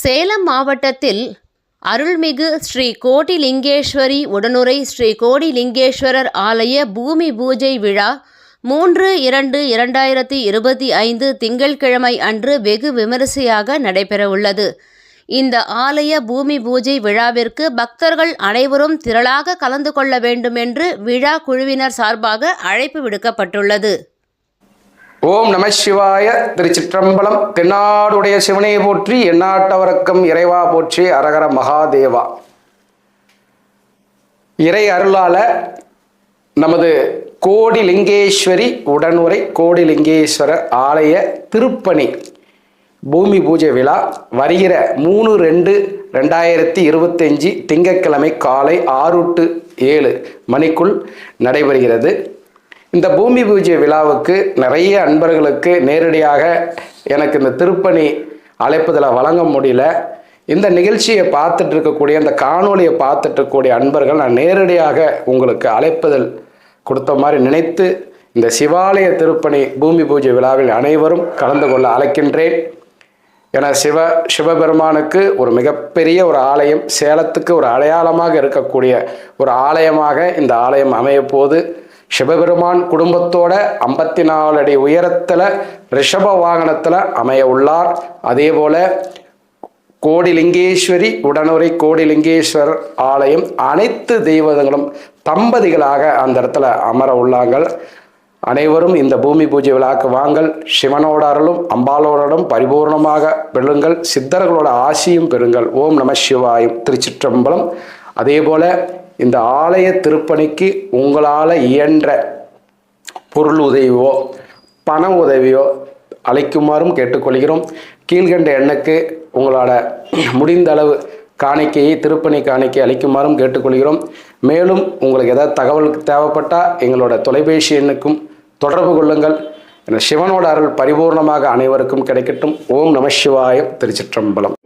சேலம் மாவட்டத்தில் அருள்மிகு ஸ்ரீ கோடிலிங்கேஸ்வரி உடனுரை ஸ்ரீ கோடிலிங்கேஸ்வரர் ஆலய பூமி பூஜை விழா மூன்று இரண்டு இரண்டாயிரத்தி இருபத்தி ஐந்து திங்கட்கிழமை அன்று வெகு விமரிசையாக நடைபெறவுள்ளது. இந்த ஆலய பூமி பூஜை விழாவிற்கு பக்தர்கள் அனைவரும் திரளாக கலந்து கொள்ள வேண்டும் என்று விழா குழுவினர் சார்பாக அழைப்பு விடுக்கப்பட்டுள்ளது. ஓம் நம சிவாய திருச்சிற்றம்பலம். தென்னாடுடைய சிவனையை போற்றி எண்ணாட்டவரக்கம் இறைவா போற்றி அரகர மகாதேவா. இறை அருளால நமது கோடிலிங்கேஸ்வரி உடனுரை கோடிலிங்கேஸ்வரர் ஆலய திருப்பணி பூமி பூஜை விழா வருகிற மூணு ரெண்டு ரெண்டாயிரத்தி இருபத்தஞ்சி திங்கட்கிழமை காலை ஆறு டு ஏழு மணிக்குள் நடைபெறுகிறது. இந்த பூமி பூஜை விழாவுக்கு நிறைய அன்பர்களுக்கு நேரடியாக எனக்கு இந்த திருப்பணி அழைப்புதலை வழங்க முடியல. இந்த நிகழ்ச்சியை பார்த்துட்டு இருக்கக்கூடிய இந்த காணொலியை பார்த்துட்டு இருக்கக்கூடிய அன்பர்கள் நான் நேரடியாக உங்களுக்கு அழைப்புதல் கொடுத்த மாதிரி நினைத்து இந்த சிவாலய திருப்பணி பூமி பூஜை விழாவில் அனைவரும் கலந்து கொள்ள அழைக்கின்றேன். என சிவ சிவபெருமானுக்கு ஒரு மிகப்பெரிய ஒரு ஆலயம் சேலத்துக்கு ஒரு அடையாளமாக இருக்கக்கூடிய ஒரு ஆலயமாக இந்த ஆலயம் அமையப்போது. போது சிவபெருமான் குடும்பத்தோட ஐம்பத்தி நாலு அடி உயரத்தில் ரிஷப வாகனத்தில் அமைய உள்ளார். அதே போல கோடிலிங்கேஸ்வரி உடனுரை கோடிலிங்கேஸ்வரர் ஆலயம் அனைத்து தெய்வங்களும் தம்பதிகளாக அந்த இடத்துல அமர உள்ளாங்கள் அனைவரும் இந்த பூமி பூஜை விழாக்கு வாங்கள் சிவனோட அருளும் அம்பாலோடும் பரிபூர்ணமாக பெறுங்கள் சித்தர்களோட ஆசியும் பெறுங்கள். ஓம் நம சிவாயும். திருச்சிற்றம்பலம். அதே போல் இந்த ஆலய திருப்பணிக்கு உங்களால் இயன்ற பொருள் உதவியோ பண உதவியோ அழைக்குமாறும் கேட்டுக்கொள்கிறோம். கீழ்கண்ட எண்ணுக்கு உங்களோட முடிந்த அளவு காணிக்கையை திருப்பணி காணிக்கை அளிக்குமாறும் கேட்டுக்கொள்கிறோம். மேலும் உங்களுக்கு ஏதாவது தகவல் தேவைப்பட்டால் எங்களோட தொலைபேசி எண்ணுக்கும் தொடர்பு கொள்ளுங்கள். என சிவனோட அருள் பரிபூர்ணமாக அனைவருக்கும் கிடைக்கட்டும். ஓம் நம சிவாயம் திருச்சிற்றம்பலம்.